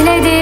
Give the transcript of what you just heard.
işledim